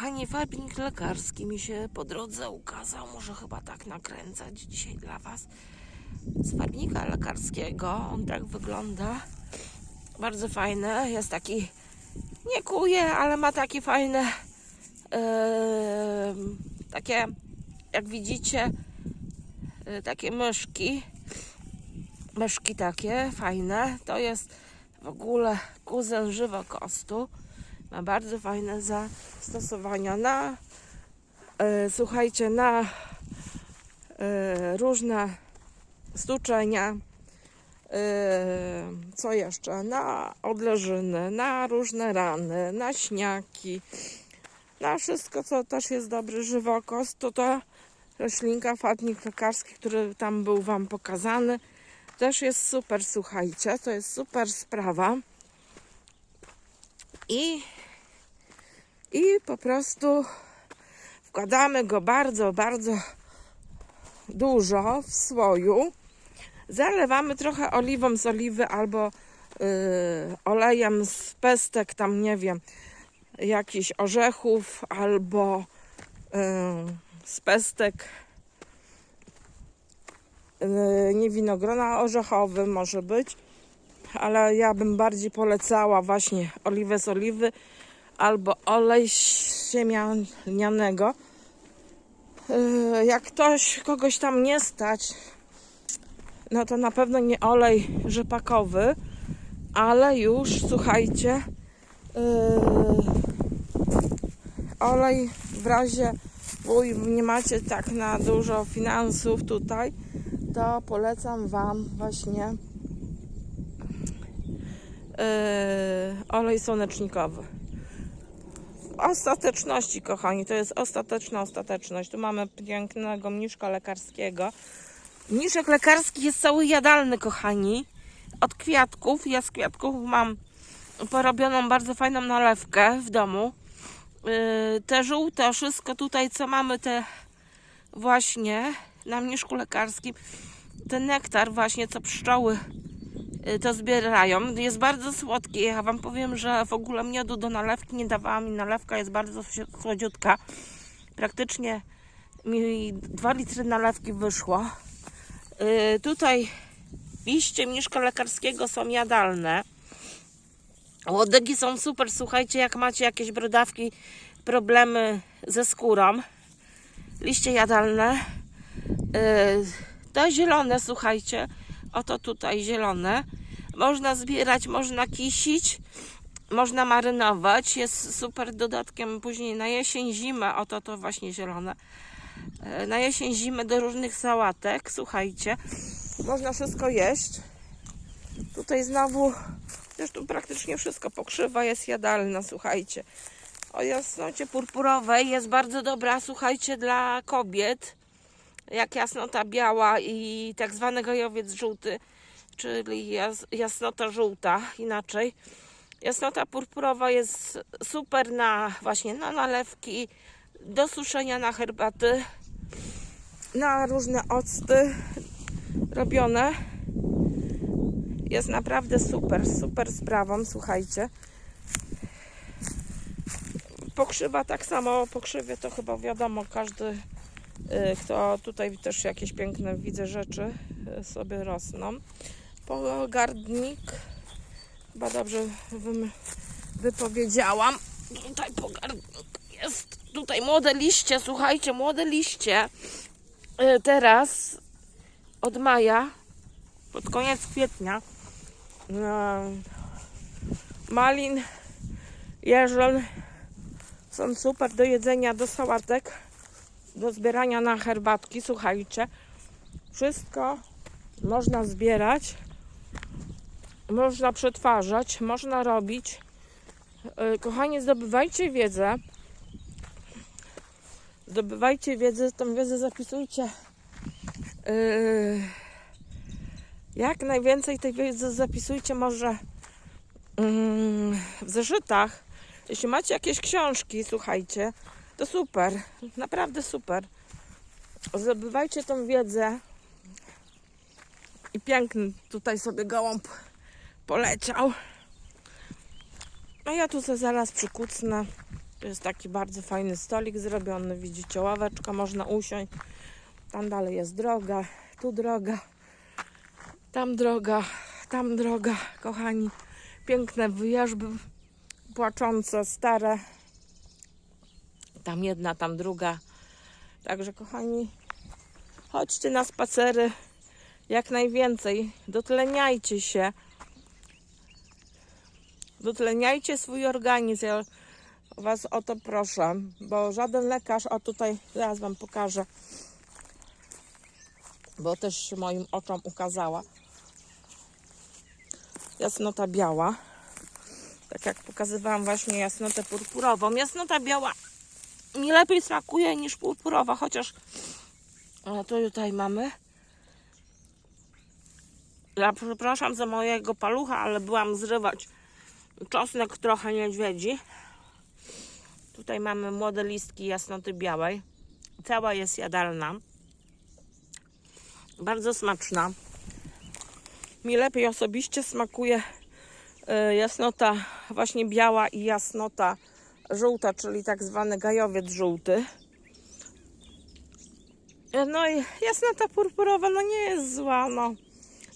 kochani, farbnik lekarski mi się po drodze ukazał. Muszę chyba tak nakręcać dzisiaj dla Was. Z farbnika lekarskiego. On tak wygląda. Bardzo fajny. Jest taki, nie kuje, ale ma takie fajne, em, takie, jak widzicie, e, takie myszki. Myszki takie fajne. To jest w ogóle kuzyn żywokostu. Ma bardzo fajne zastosowania na, e, słuchajcie, na e, różne stuczenia. e, co jeszcze? Na odleżyny, na różne rany, na śniaki, na wszystko, co też jest dobry żywokost. To ta roślinka, fatnik lekarski, który tam był Wam pokazany, też jest super, słuchajcie. To jest super sprawa. I i po prostu wkładamy go bardzo, bardzo dużo w słoju. Zalewamy trochę oliwą z oliwy albo yy, olejem z pestek, tam nie wiem, jakichś orzechów albo yy, z pestek yy, nie winogrona orzechowy może być, ale ja bym bardziej polecała właśnie oliwę z oliwy albo olej siemianego. Yy, Jak ktoś, kogoś tam nie stać, no to na pewno nie olej rzepakowy, ale już słuchajcie, yy, olej w razie wuj, nie macie tak na dużo finansów tutaj, to polecam Wam właśnie yy, olej słonecznikowy ostateczności, kochani. To jest ostateczna ostateczność. Tu mamy pięknego mniszka lekarskiego. Mniszek lekarski jest cały jadalny, kochani. Od kwiatków. Ja z kwiatków mam porobioną bardzo fajną nalewkę w domu. Yy, te żółte, wszystko tutaj, co mamy, te właśnie na mniszku lekarskim, ten nektar właśnie, co pszczoły y, to zbierają. Jest bardzo słodki. Ja Wam powiem, że w ogóle miodu do nalewki nie dawała mi. Nalewka jest bardzo słodzi- słodziutka. Praktycznie mi 2 litry nalewki wyszło. Y, tutaj liście mniszka lekarskiego są jadalne. Łodygi są super, słuchajcie, jak macie jakieś brodawki, problemy ze skórą. Liście jadalne. Yy, to zielone, słuchajcie, oto tutaj zielone. Można zbierać, można kisić, można marynować. Jest super dodatkiem później na jesień, zimę. Oto to właśnie zielone. Yy, Na jesień, zimę do różnych sałatek, słuchajcie. Można wszystko jeść. Tutaj znowu, zresztą praktycznie wszystko pokrzywa jest jadalna, słuchajcie. O jasnocie purpurowej jest bardzo dobra, słuchajcie, dla kobiet jak jasnota biała i tak zwany gojowiec żółty, czyli jas, jasnota żółta inaczej. Jasnota purpurowa jest super na właśnie na nalewki, do suszenia na herbaty, na różne octy robione. Jest naprawdę super, super sprawą, słuchajcie. Pokrzywa tak samo, pokrzywie to chyba wiadomo, każdy kto tutaj też jakieś piękne widzę rzeczy y, sobie rosną. Pogardnik, chyba dobrze wypowiedziałam. Tutaj pogardnik jest, tutaj młode liście, słuchajcie, młode liście. Y, Teraz od maja, pod koniec kwietnia, y, malin, jeżon są super do jedzenia, do sałatek do zbierania na herbatki, słuchajcie, wszystko można zbierać, można przetwarzać, można robić. Yy, Kochani, zdobywajcie wiedzę. Zdobywajcie wiedzę, tą wiedzę zapisujcie. Yy, Jak najwięcej tej wiedzy zapisujcie może mm, w zeszytach. Jeśli macie jakieś książki, słuchajcie, to super, naprawdę super. Zdobywajcie tą wiedzę. I piękny tutaj sobie gołąb poleciał. A ja tu sobie zaraz przykucnę Tu jest taki bardzo fajny stolik zrobiony. Widzicie, ławeczka, można usiąść. Tam dalej jest droga, tu droga, tam droga, tam droga, kochani. Piękne wyjeżdżby, płaczące, stare. Tam jedna, tam druga. Także, kochani, chodźcie na spacery jak najwięcej. Dotleniajcie się. Dotleniajcie swój organizm. Ja Was o to proszę, bo żaden lekarz, o tutaj zaraz Wam pokażę, bo też się moim oczom ukazała. Jasnota biała. Tak jak pokazywałam właśnie jasnotę purpurową. Jasnota biała mi lepiej smakuje niż purpurowa, chociaż o, to tutaj mamy. Ja przepraszam za mojego palucha, ale byłam zrywać czosnek trochę niedźwiedzi. Tutaj mamy młode listki jasnoty białej. Cała jest jadalna. Bardzo smaczna. Mi lepiej osobiście smakuje y, jasnota właśnie biała i jasnota żółta, czyli tak zwany gajowiec żółty. No i jasnota purpurowa, no nie jest zła, no.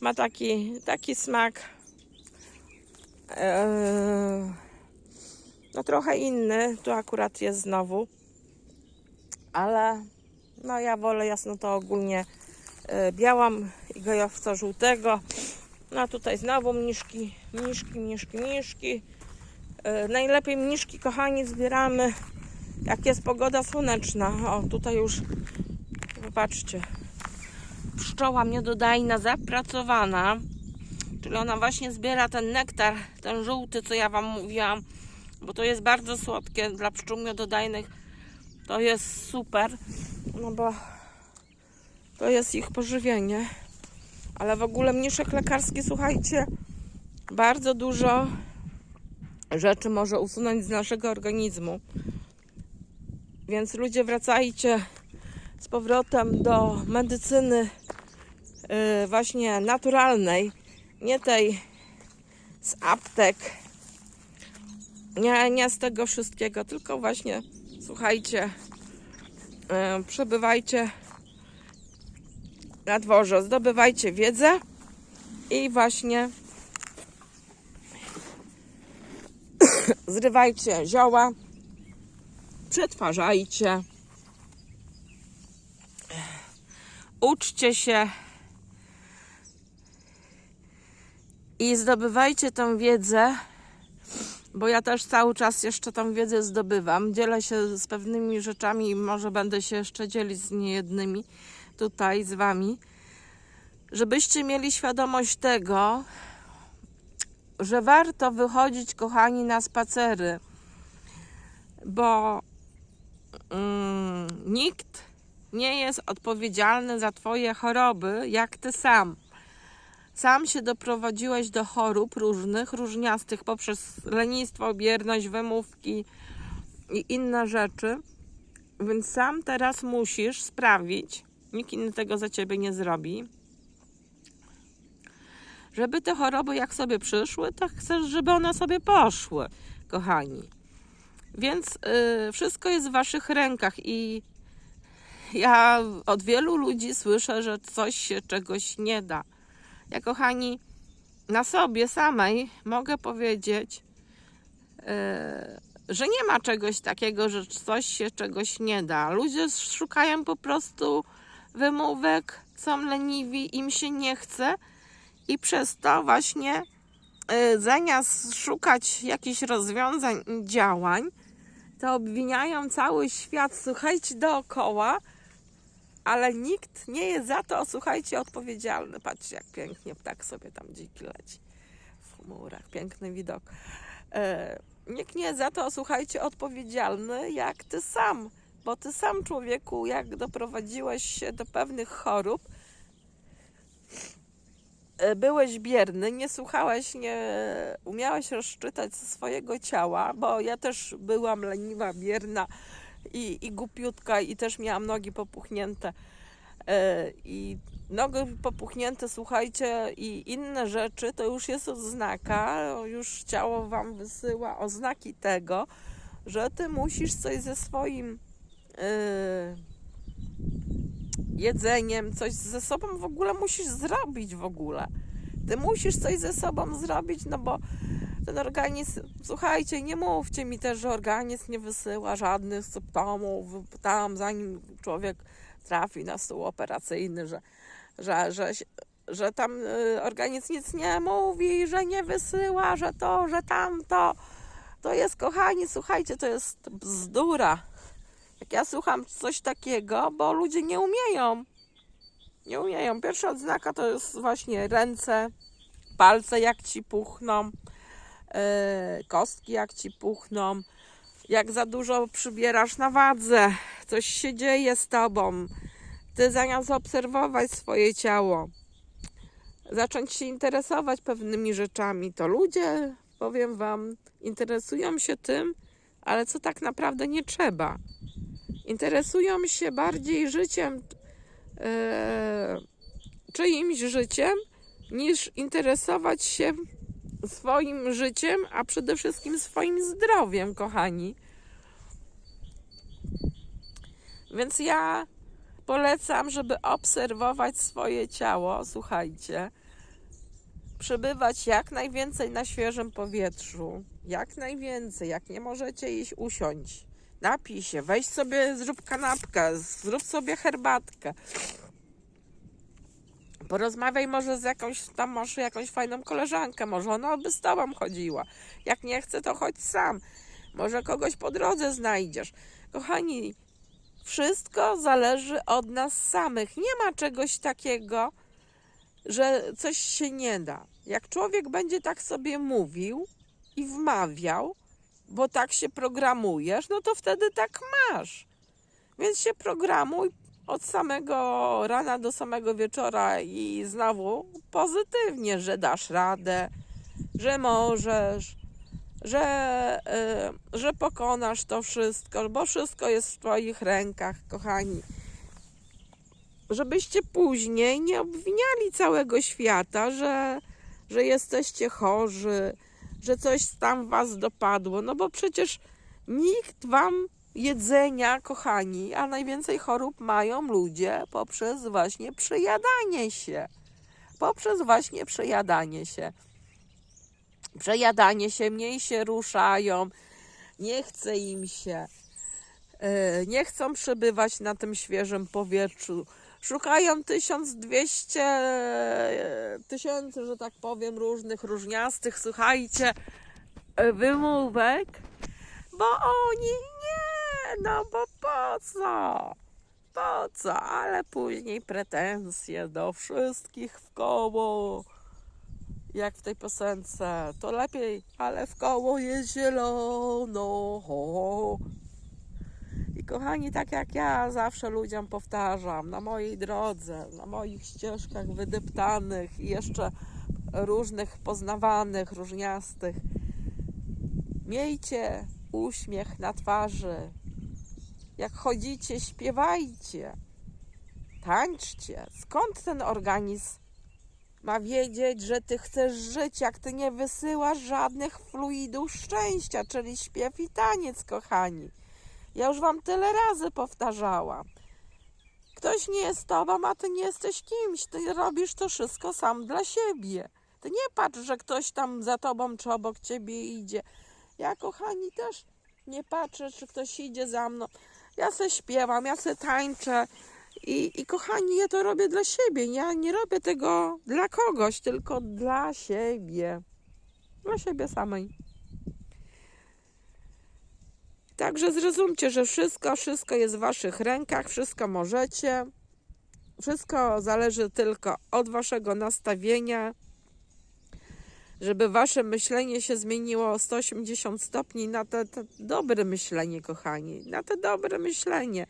Ma taki, taki smak. Eee, no trochę inny, tu akurat jest znowu. Ale no ja wolę jasnotę ogólnie e, białą i gajowca żółtego. No tutaj znowu mniszki, mniszki, mniszki, mniszki. E, najlepiej mniszki, kochani, zbieramy jak jest pogoda słoneczna. O, tutaj już Popatrzcie. Pszczoła miododajna zapracowana. Czyli ona właśnie zbiera ten nektar, ten żółty, co ja Wam mówiłam. Bo to jest bardzo słodkie dla pszczół miododajnych. To jest super. No bo to jest ich pożywienie. Ale w ogóle mniszek lekarski, słuchajcie, bardzo dużo rzeczy może usunąć z naszego organizmu. Więc ludzie wracajcie z powrotem do medycyny yy, właśnie naturalnej, nie tej z aptek, nie, nie z tego wszystkiego, tylko właśnie słuchajcie, yy, przebywajcie na dworze, zdobywajcie wiedzę i właśnie zrywajcie zioła, przetwarzajcie. uczcie się i zdobywajcie tą wiedzę, bo ja też cały czas jeszcze tą wiedzę zdobywam. Dzielę się z pewnymi rzeczami i może będę się jeszcze dzielić z niejednymi tutaj z Wami, żebyście mieli świadomość tego, że warto wychodzić, kochani, na spacery, bo mm, nikt nie jest odpowiedzialny za Twoje choroby, jak Ty sam. Sam się doprowadziłeś do chorób różnych, różniastych poprzez lenistwo, bierność, wymówki i inne rzeczy. Więc sam teraz musisz sprawić, nikt inny tego za Ciebie nie zrobi, żeby te choroby jak sobie przyszły, tak chcesz, żeby one sobie poszły, kochani. Więc yy, wszystko jest w Waszych rękach i ja od wielu ludzi słyszę, że coś się czegoś nie da. Ja, kochani, na sobie samej mogę powiedzieć, yy, że nie ma czegoś takiego, że coś się czegoś nie da. Ludzie szukają po prostu wymówek, są leniwi, im się nie chce i przez to właśnie yy, zamiast szukać jakichś rozwiązań i działań, to obwiniają cały świat, słuchajcie, dookoła, ale nikt nie jest za to, słuchajcie, odpowiedzialny. Patrzcie, jak pięknie ptak sobie tam dziki leci w chmurach. Piękny widok. E, nikt nie jest za to, słuchajcie, odpowiedzialny, jak ty sam. Bo ty sam, człowieku, jak doprowadziłeś się do pewnych chorób, byłeś bierny, nie słuchałeś, nie umiałeś rozczytać swojego ciała, bo ja też byłam leniwa, bierna, i, i głupiutka i też miałam nogi popuchnięte. E, I nogi popuchnięte, słuchajcie, i inne rzeczy, to już jest oznaka, już ciało Wam wysyła oznaki tego, że ty musisz coś ze swoim yy, jedzeniem, coś ze sobą w ogóle musisz zrobić w ogóle. Ty musisz coś ze sobą zrobić, no bo ten organizm, słuchajcie, nie mówcie mi też, że organizm nie wysyła żadnych symptomów tam, zanim człowiek trafi na stół operacyjny, że, że, że, że tam y, organizm nic nie mówi, że nie wysyła, że to, że tamto. To jest, kochani, słuchajcie, to jest bzdura. Jak ja słucham coś takiego, bo ludzie nie umieją. Nie umieją. Pierwsza odznaka to jest właśnie ręce, palce jak ci puchną, yy, kostki jak ci puchną, jak za dużo przybierasz na wadze, coś się dzieje z tobą. Ty zamiast obserwować swoje ciało, zacząć się interesować pewnymi rzeczami, to ludzie, powiem wam, interesują się tym, ale co tak naprawdę nie trzeba. Interesują się bardziej życiem, e, czyimś życiem, niż interesować się swoim życiem, a przede wszystkim swoim zdrowiem, kochani. Więc ja polecam, żeby obserwować swoje ciało. Słuchajcie, przebywać jak najwięcej na świeżym powietrzu, jak najwięcej. Jak nie możecie iść, usiąść, napij się, weź sobie, zrób kanapkę, zrób sobie herbatkę. Porozmawiaj może z jakąś, tam masz jakąś fajną koleżankę, może ona by z tobą chodziła. Jak nie chce, to chodź sam. Może kogoś po drodze znajdziesz. Kochani, wszystko zależy od nas samych. Nie ma czegoś takiego, że coś się nie da. Jak człowiek będzie tak sobie mówił i wmawiał, bo tak się programujesz, no to wtedy tak masz. Więc się programuj od samego rana do samego wieczora i znowu pozytywnie, że dasz radę, że możesz, że, y, że pokonasz to wszystko, bo wszystko jest w Twoich rękach, kochani. Żebyście później nie obwiniali całego świata, że, że jesteście chorzy, że coś tam Was dopadło, no bo przecież nikt Wam jedzenia, kochani, a najwięcej chorób mają ludzie poprzez właśnie przejadanie się. Poprzez właśnie przejadanie się. Przejadanie się, mniej się ruszają, nie chce im się, e, nie chcą przebywać na tym świeżym powietrzu. Szukają 1200 tysięcy, że tak powiem, różnych, różniastych, słuchajcie, e, wymówek, bo oni nie, no bo po co? Po co? Ale później pretensje do wszystkich w koło. Jak w tej piosence, to lepiej, ale w koło jest zielono. Ho. I kochani, tak jak ja zawsze ludziom powtarzam, na mojej drodze, na moich ścieżkach wydeptanych i jeszcze różnych poznawanych, różniastych, miejcie uśmiech na twarzy. Jak chodzicie, śpiewajcie, tańczcie. Skąd ten organizm ma wiedzieć, że ty chcesz żyć, jak ty nie wysyłasz żadnych fluidów szczęścia, czyli śpiew i taniec, kochani. Ja już wam tyle razy powtarzałam. Ktoś nie jest tobą, a ty nie jesteś kimś. Ty robisz to wszystko sam dla siebie. Ty nie patrz, że ktoś tam za tobą czy obok ciebie idzie. Ja, kochani, też nie patrzę, czy ktoś idzie za mną. Ja se śpiewam, ja se tańczę. I, I kochani, ja to robię dla siebie. Ja nie robię tego dla kogoś, tylko dla siebie. Dla siebie samej. Także zrozumcie, że wszystko, wszystko jest w waszych rękach, wszystko możecie. Wszystko zależy tylko od waszego nastawienia, żeby wasze myślenie się zmieniło o 180 stopni na te, te dobre myślenie, kochani, na te dobre myślenie.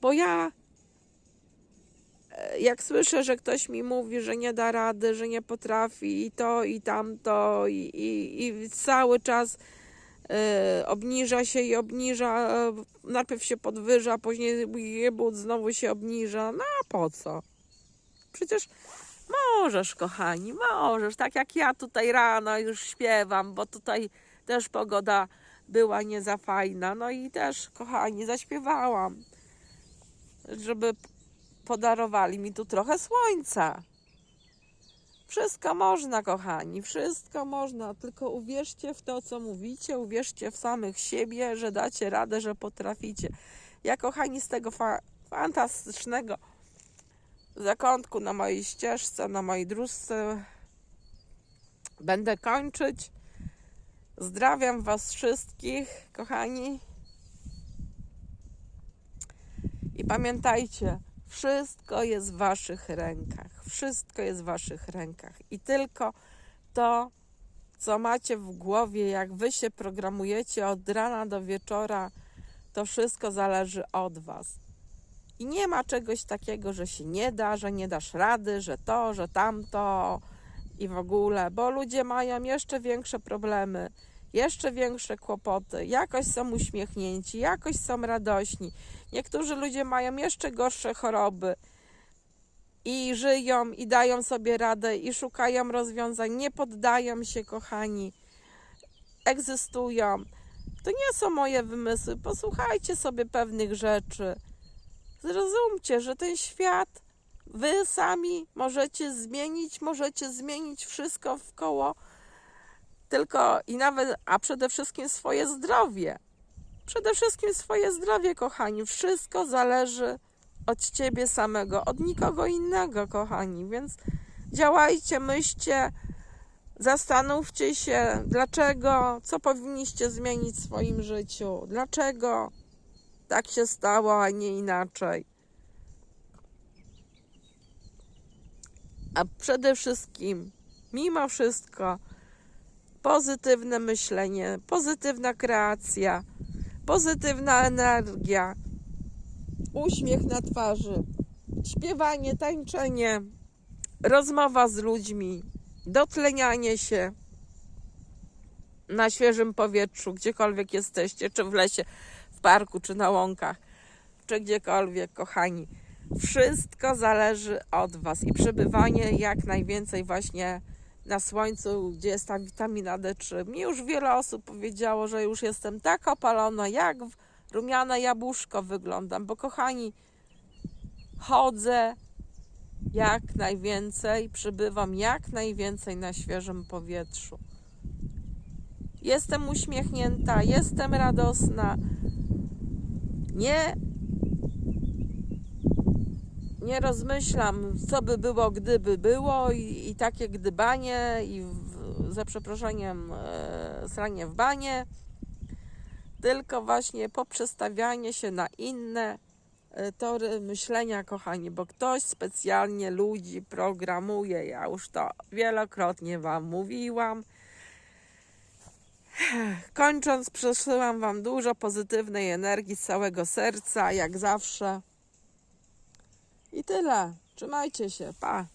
Bo ja, jak słyszę, że ktoś mi mówi, że nie da rady, że nie potrafi i to, i tamto, i, i, i cały czas e, obniża się i obniża, e, najpierw się podwyża, później jebut znowu się obniża, no a po co? Przecież możesz, kochani, możesz, tak jak ja tutaj rano już śpiewam, bo tutaj też pogoda była nie za fajna. No i też, kochani, zaśpiewałam, żeby podarowali mi tu trochę słońca. Wszystko można, kochani, wszystko można, tylko uwierzcie w to, co mówicie, uwierzcie w samych siebie, że dacie radę, że potraficie. Ja, kochani, z tego fa- fantastycznego zakątku na mojej ścieżce, na mojej dróżce będę kończyć. Zdrawiam Was wszystkich, kochani. I pamiętajcie, wszystko jest w Waszych rękach. Wszystko jest w Waszych rękach. I tylko to, co macie w głowie, jak Wy się programujecie od rana do wieczora, to wszystko zależy od Was. I nie ma czegoś takiego, że się nie da, że nie dasz rady, że to, że tamto i w ogóle, bo ludzie mają jeszcze większe problemy, jeszcze większe kłopoty. Jakoś są uśmiechnięci, jakoś są radośni. Niektórzy ludzie mają jeszcze gorsze choroby i żyją i dają sobie radę i szukają rozwiązań, nie poddają się, kochani, egzystują. To nie są moje wymysły. Posłuchajcie sobie pewnych rzeczy. Zrozumcie, że ten świat wy sami możecie zmienić, możecie zmienić wszystko w koło, tylko i nawet, a przede wszystkim swoje zdrowie. Przede wszystkim swoje zdrowie, kochani. Wszystko zależy od ciebie samego, od nikogo innego, kochani. Więc działajcie, myślcie, zastanówcie się, dlaczego, co powinniście zmienić w swoim życiu, dlaczego tak się stało, a nie inaczej. A przede wszystkim, mimo wszystko, pozytywne myślenie, pozytywna kreacja, pozytywna energia, uśmiech na twarzy, śpiewanie, tańczenie, rozmowa z ludźmi, dotlenianie się na świeżym powietrzu, gdziekolwiek jesteście, czy w lesie, w parku, czy na łąkach, czy gdziekolwiek, kochani. Wszystko zależy od Was i przebywanie jak najwięcej właśnie na słońcu, gdzie jest ta witamina D3. Mi już wiele osób powiedziało, że już jestem tak opalona, jak rumiane jabłuszko wyglądam, bo kochani, chodzę jak najwięcej, przybywam jak najwięcej na świeżym powietrzu. Jestem uśmiechnięta, jestem radosna. Nie nie rozmyślam, co by było, gdyby było, i, i takie gdybanie, i w, za przeproszeniem e, sranie w banie, tylko właśnie poprzestawianie się na inne e, tory myślenia, kochani, bo ktoś specjalnie ludzi programuje. Ja już to wielokrotnie Wam mówiłam. Kończąc, przesyłam Wam dużo pozytywnej energii z całego serca, jak zawsze. I tyle. Trzymajcie się. Pa.